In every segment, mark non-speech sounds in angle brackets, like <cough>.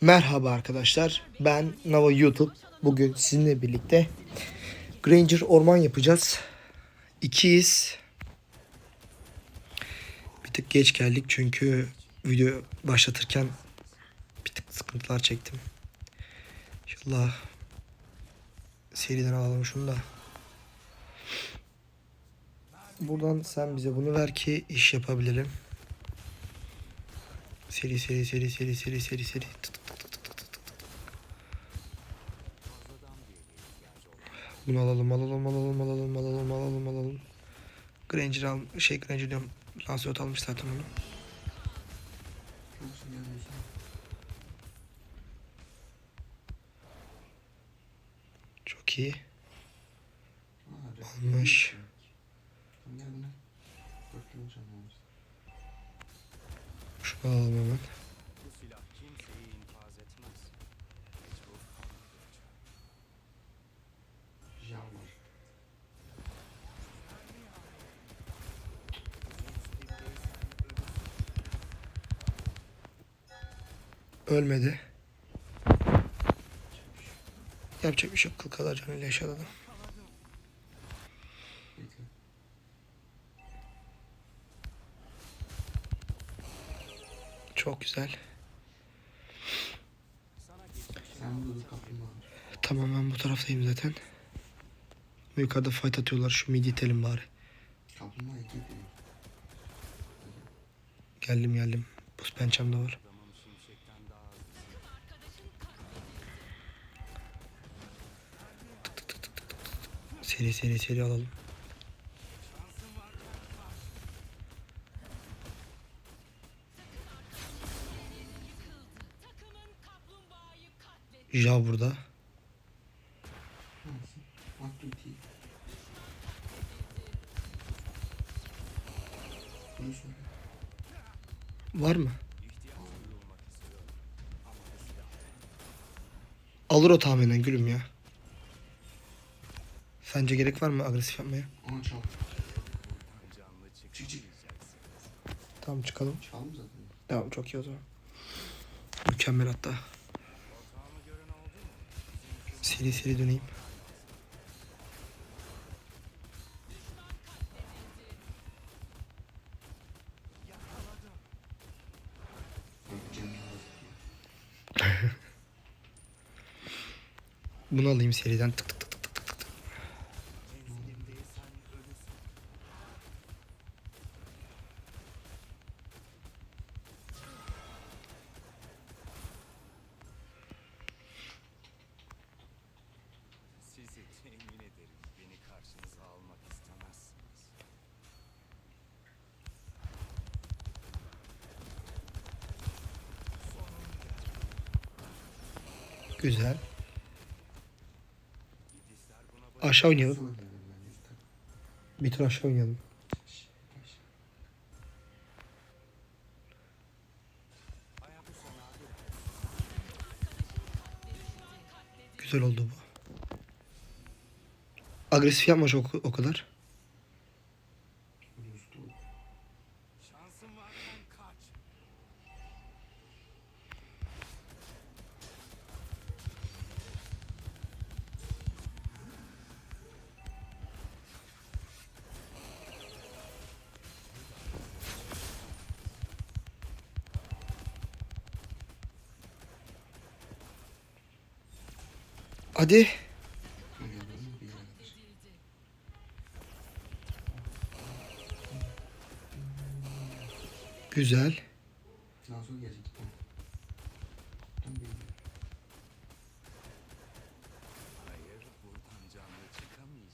Merhaba arkadaşlar. Ben Nava YouTube. Bugün sizinle birlikte Granger orman yapacağız. İkiyiz. Bir tık geç geldik çünkü video başlatırken bir tık sıkıntılar çektim. İnşallah seriden alalım şunu da. Buradan sen bize bunu ver ki iş yapabilirim. Seri seri seri seri seri seri seri. Tık Bunu alalım alalım alalım alalım alalım alalım alalım. Granger al şey Granger diyorum. Lancelot almış zaten onu. Çok iyi. Almış. Şunu alalım hemen. Ölmedi. Yapacak bir şey yok. Kıl kadar canıyla yaşadı adam. Çok güzel. Tamam ben bu taraftayım zaten. Yukarıda fight atıyorlar. Şu midi itelim bari. Geldim geldim. Buz pençem de var. Seri seri seri alalım. Ja burada. Var mı? Alır o tahminen gülüm ya. Sence gerek var mı agresif yapmaya? Ona çal. Çık çık. Tamam çıkalım. Çaldım zaten. Tamam çok iyi o zaman. Mükemmel hatta. Ortağımı gören oldu mu? Seri seri döneyim. Bunu alayım seriden. Tık tık Temin ederim. Beni karşınıza almak istemezsiniz. Güzel. Aşağı oynayalım. Bir tur aşağı oynayalım. Güzel oldu bu. Agresif yapma çok o kadar. Hadi. Güzel.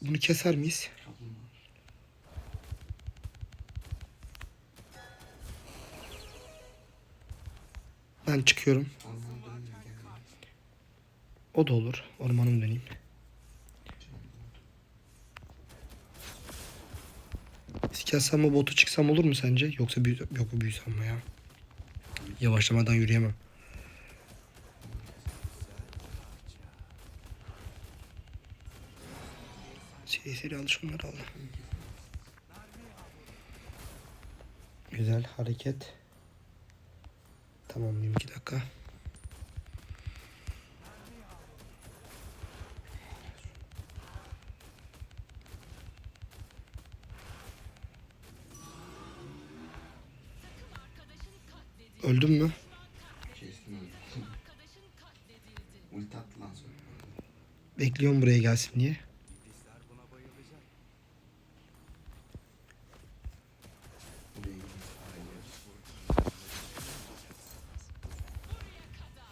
Bunu keser miyiz? Ben çıkıyorum. O da olur. Ormanım döneyim. Sikelsem mi botu çıksam olur mu sence? Yoksa büyü, yok bu büyü sanma ya. Yavaşlamadan yürüyemem. Seri seri al şunları al. Güzel hareket. Tamam 22 dakika. Öldün mü? Kestim öldü. Arkadaşın <laughs> katledildi. Ulti attı lan sonra. Bekliyorum buraya gelsin diye.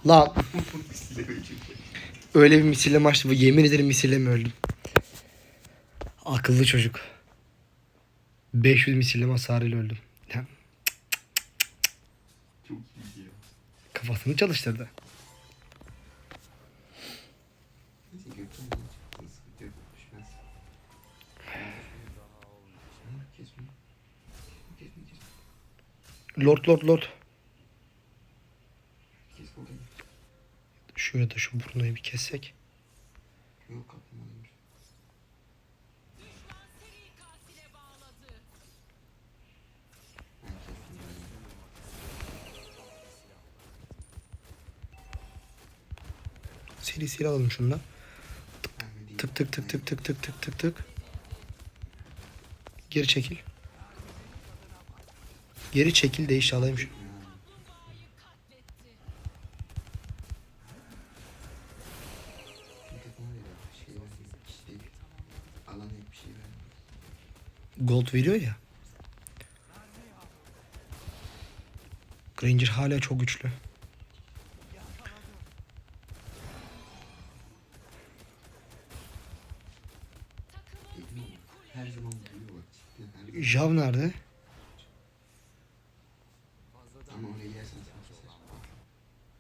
Lan <laughs> öyle bir misilleme açtı. Bu Yemin ederim misilleme öldüm. Akıllı çocuk. 500 misilleme hasarıyla öldüm. Kafasını çalıştırdı. Lord lord lord. Şuraya da şu burnayı bir kessek. Yok Seri seri alalım şunu da. Tık tık tık tık tık tık tık tık tık. Geri çekil. Geri çekil de vermiyor. Gold veriyor ya. Granger hala çok güçlü. Jav nerede? Ama oraya girersen.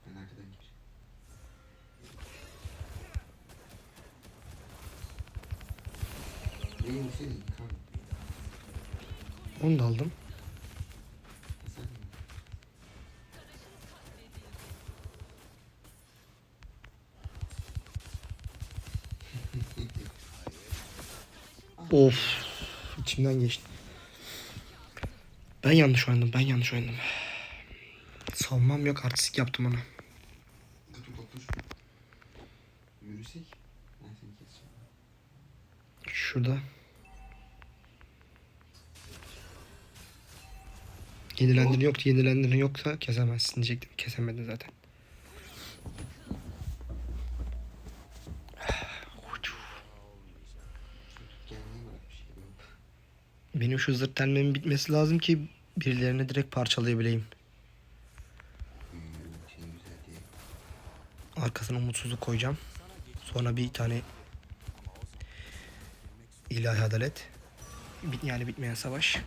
Ben arkadan gireceğim. Benim. Kan. Onu da aldım. Of. içimden geçti. Ben yanlış oynadım. Ben yanlış oynadım. Savunmam yok. Artistik yaptım ona. Şurada. Yenilendirin yoktu. Yenilendirin yoksa kesemezsin diyecektim. Kesemedin zaten. Gelmeye bırak bir şey yok. Benim şu zırt telmemin bitmesi lazım ki birilerini direkt parçalayabileyim. Arkasına umutsuzluk koyacağım. Sonra bir tane ilahi adalet. Yani bitmeyen savaş.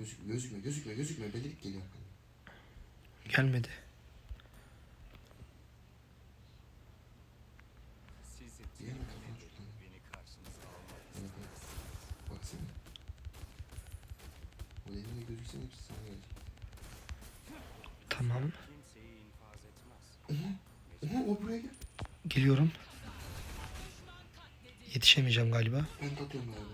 Gözükme gözükme gözükme gözükme. Belirik geliyor. Gelmedi. Sizi Diğer kafan şuradan. beni karşınıza almak Evet, evet. Baksana. O elinde gözüksen hepsi sana gelecek. Tamam. Oha. Oha o buraya gel. Geliyorum. Yetişemeyeceğim galiba. Ben de atıyorum galiba.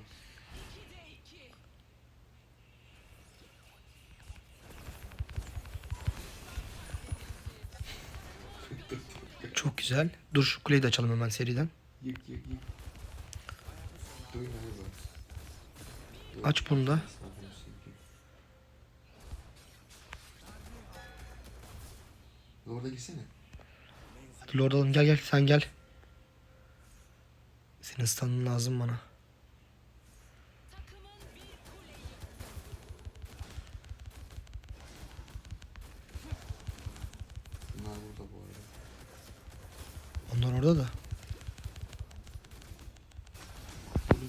Güzel. Dur şu kuleyi de açalım hemen seriden. Yık yık yık. Aç bunu da. Orada girsene. Hadi Lord alın gel gel sen gel. Senin stun'ın lazım bana. Bunlar burada bu arada. Onlar orada da.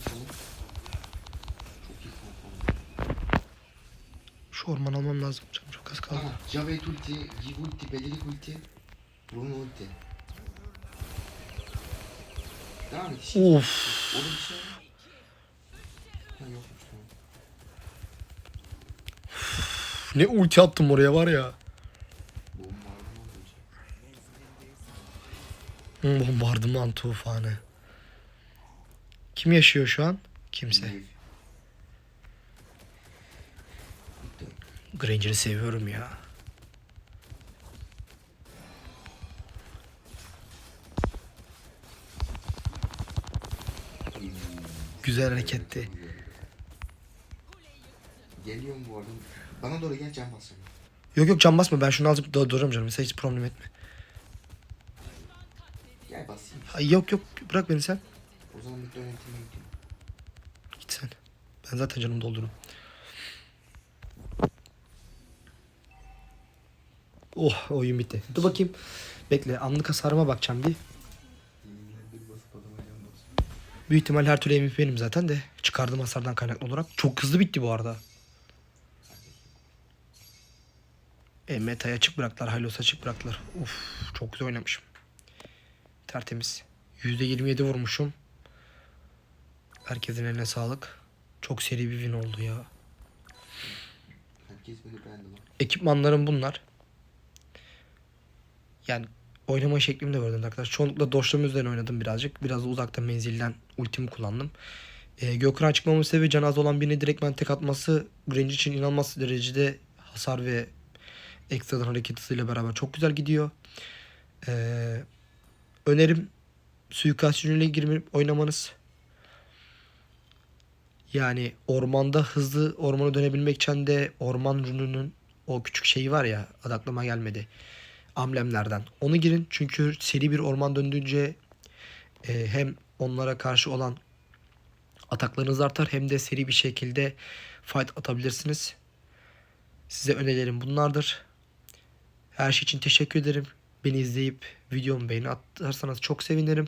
Çok. Şu orman almam lazım. Canım çok az kaldı. Tamam. Javet ulti, Giv ulti, Belirik ulti, Bruno ulti. Devam et. Şimdi. Of. Orada bir şey var. Ha yokmuş tamam. Ne ulti attım oraya var ya. Bombardıman tufanı. Kim yaşıyor şu an? Kimse. Granger'ı seviyorum ya. Güzel hareketti. Geliyorum bu arada. Bana doğru gel can basacağım. Yok yok can basma ben şunu alıp da durarım canım. Sen hiç problem etme. Ay, yok yok bırak beni sen. O zaman bir yönetime gideyim. Git sen. Ben zaten canımı doldururum. Oh oyun bitti. Dur bakayım. Bekle anlık hasarıma bakacağım bir. Büyük ihtimal her türlü MVP benim zaten de. Çıkardığım hasardan kaynaklı olarak. Çok hızlı bitti bu arada. E, meta'yı açık bıraktılar. Hylos açık bıraktılar. Uf çok güzel oynamışım. Tertemiz. %27 vurmuşum. Herkesin eline sağlık. Çok seri bir win oldu ya. Herkes beni beğendi lan. Ekipmanlarım bunlar. Yani oynama şeklim de gördünüz arkadaşlar. Çoğunlukla doşlama üzerine oynadım birazcık. Biraz da uzaktan menzilden ultimi kullandım. Ee, Gökhan çıkmamın sebebi can az olan birine direkt ben tek atması Granger için inanılmaz derecede hasar ve ekstradan hareket hızıyla beraber çok güzel gidiyor. Ee, önerim suikast yönüyle girip oynamanız. Yani ormanda hızlı ormana dönebilmek için de orman rununun o küçük şeyi var ya adı gelmedi. Amblemlerden. Onu girin çünkü seri bir orman döndüğünce e, hem onlara karşı olan ataklarınız artar hem de seri bir şekilde fight atabilirsiniz. Size önerilerim bunlardır. Her şey için teşekkür ederim. Beni izleyip videomu beğeni atarsanız çok sevinirim.